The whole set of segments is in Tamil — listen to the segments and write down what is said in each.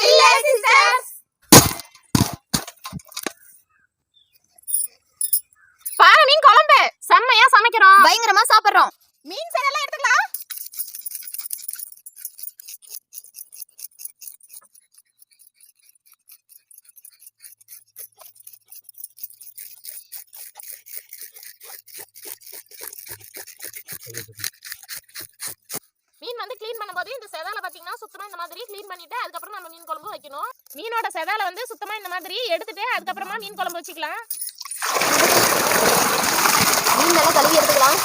village sisters. பாறை மீன் குழம்பு. செம்மையா சமைக்கிறோம். பயங்கரமா சாப்பிடுறோம். மீன் செய்யலாம் எடுத்துக்கலாம். வந்து க்ளீன் பண்ணும்போது இந்த செதால பார்த்தீங்கன்னா சுத்தமாக இந்த மாதிரி க்ளீன் பண்ணிட்டு அதுக்கப்புறம் நம்ம மீன் குழம்பு வைக்கணும். மீனோட செதால வந்து சுத்தமாக இந்த மாதிரி எடுத்துட்டு அதுக்கப்புறமா மீன் குழம்பு வச்சுக்கலாம். மீன் நல்லா கழுவி எடுத்துக்கலாம்.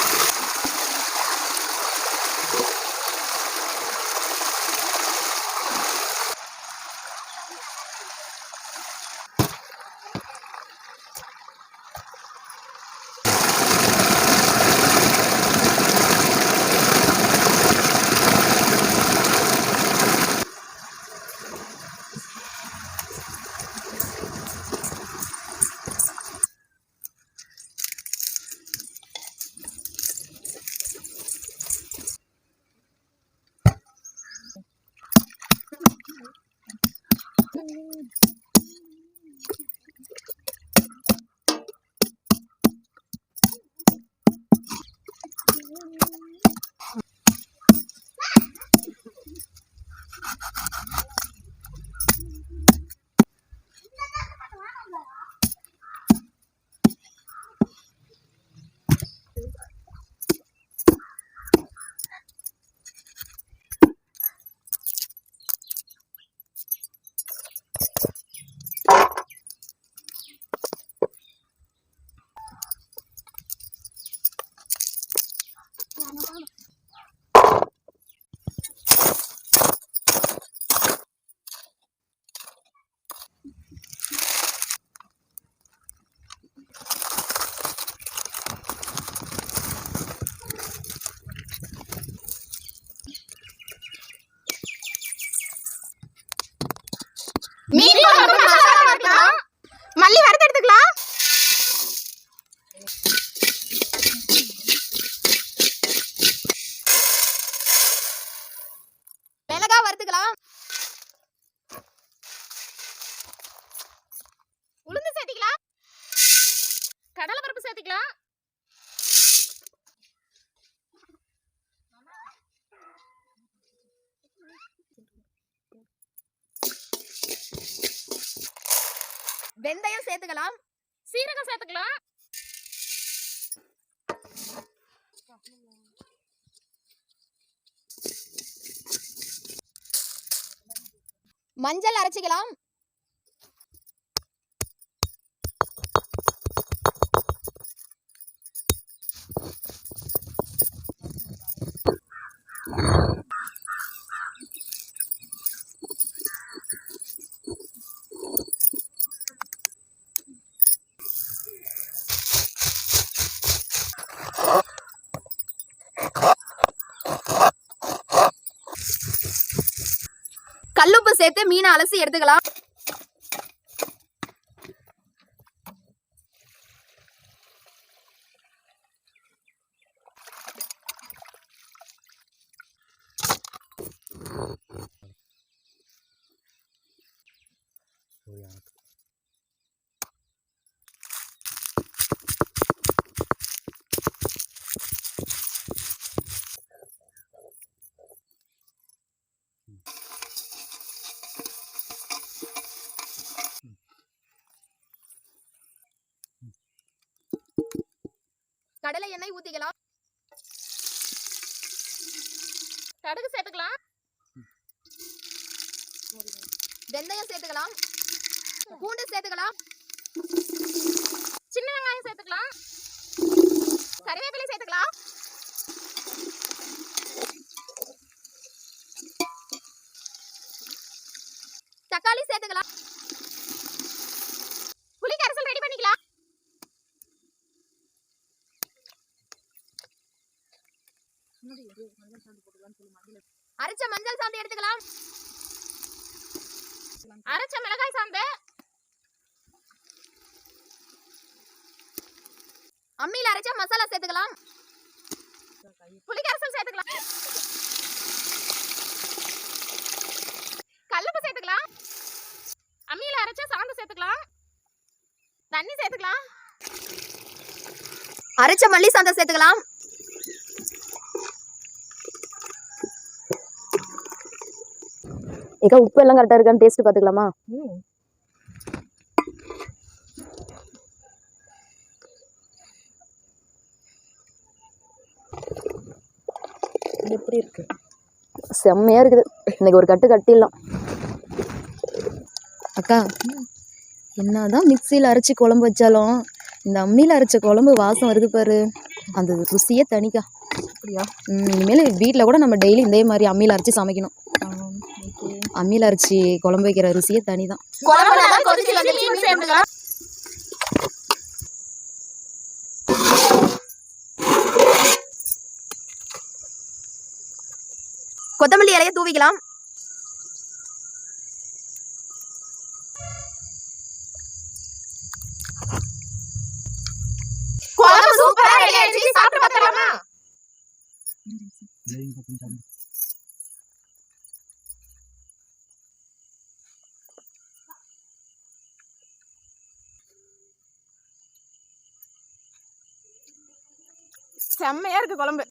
வெந்தயம் சேர்த்துக்கலாம். சீரகம் சேர்த்துக்கலாம். மஞ்சள் அரைச்சிக்கலாம். கல்லுப்பு சேர்த்து மீனை அலசி எடுத்துக்கலாம். கடலை எண்ணெய் ஊத்திக்கலாம். கடுகு சேர்த்துக்கலாம். வெந்தயம் சேர்த்துக்கலாம். பூண்டு சேர்த்துக்கலாம். சின்ன வெங்காயம் சேர்த்துக்கலாம். அரைச்ச மஞ்சள் சாந்து எடுத்துக்கலாம். அரைச்ச மிளகாய் சாந்து. அம்மியில் அரைச்ச மசாலா சேர்த்துக்கலாம். புளிக்கரசல் சேர்த்துக்கலாம். கல்லுப்பு சேர்த்துக்கலாம். அம்மியில் அரைச்ச சாந்து சேர்த்துக்கலாம். தண்ணி சேர்த்துக்கலாம். அரைச்ச மல்லி சாந்தை சேர்த்துக்கலாம். ஏக்கா உப்பு எல்லாம் கரெக்டாக இருக்கான்னு டேஸ்ட் பார்த்துக்கலாமா எப்படி இருக்கு? செம்மையா இருக்குது. இன்னைக்கு ஒரு கட்டு கட்டிடலாம். அக்கா என்னதான் மிக்சியில் அரைச்சி குழம்பு வச்சாலும் இந்த அம்மியில் அரைச்ச குழம்பு வாசம் வருது பாரு. அந்த ருசியே தனிக்கா. அப்படியா? இனிமேல் வீட்டில் கூட நம்ம டெய்லி இதே மாதிரி அம்மியில் அரைச்சி சமைக்கணும். அம்மியில் அரைச்சி குழம்பு வைக்கிற ருசியே தனி தான் கொத்தமல்லி இலைய தூவிக்கலாம். குழம்பு சூப்பரா ரெடி ஆயிடுச்சு. சாப்பிட்டு பார்க்கலாமா செம்மையா இருக்கு குழம்பு.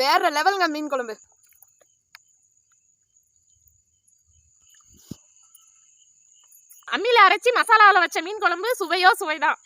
வேற லெவலுங்க மீன் குழம்பு. அம்மியில அரைச்சி மசாலாவில் வச்ச மீன் குழம்பு சுவையோ சுவைதான்.